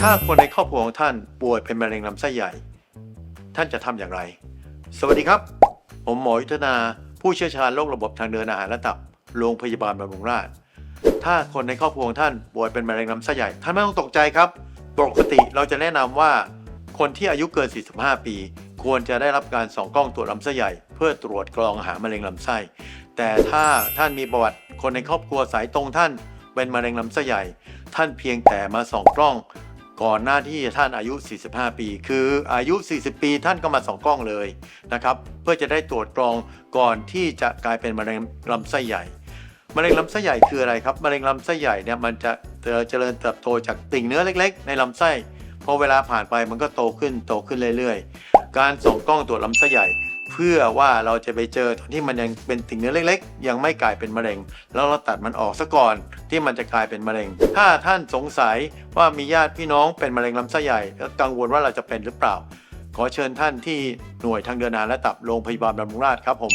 ถ้าคนในครอบครัวของท่านป่วยเป็นมะเร็งลำไส้ใหญ่ ท่านจะทำอย่างไร สวัสดีครับ ผมหมอยุทธนา ผู้เชี่ยวชาญโรคระบบทางเดินอาหารและตับ โรงพยาบาลบำรุงราษฎร์ถ้าคนในครอบครัวของท่านป่วยเป็นมะเร็งลำไส้ใหญ่ ท่านไม่ต้องตกใจครับ ปกติเราจะแนะนำว่า คนที่อายุเกิน 45 ปี ควรจะได้รับการส่องกล้องตรวจลำไส้ใหญ่ เพื่อตรวจกรองหามะเร็งลำไส้ แต่ถ้าท่านมีประวัติคนในครอบครัวสายตรงท่านเป็นมะเร็งลำไส้ใหญ่ ท่านเพียงแต่มาส่องกล้อง ก่อนหน้าที่ท่านอายุ 45 ปี คืออายุ 40 ปีท่านก็มาส่องกล้องเลยนะครับเพื่อจะได้ตรวจกรองก่อนที่จะกลายเป็นมะเร็งลำไส้ใหญ่มะเร็งลำไส้ใหญ่คืออะไรครับมะเร็งลำไส้ใหญ่เนี่ยมันจะเจริญเติบโตจากติ่งเนื้อเล็ก ๆ ในลำไส้พอเวลาผ่านไปมันก็โตขึ้นโตขึ้นเรื่อยๆ การส่องกล้องตรวจลำไส้ใหญ่ เพื่อว่าเราจะไปเจอตอนที่มันยังเป็นติ่งเนื้อเล็ก ๆ ยังไม่กลายเป็นมะเร็ง แล้วเราตัดมันออกซะก่อน ที่มันจะกลายเป็นมะเร็ง ถ้าท่านสงสัยว่ามีญาติพี่น้องเป็นมะเร็งลำไส้ใหญ่และกังวลว่าเราจะเป็นหรือเปล่า ขอเชิญท่านที่หน่วยทางเดินอาหารและตับโรงพยาบาลบำรุงราษฎร์ครับผม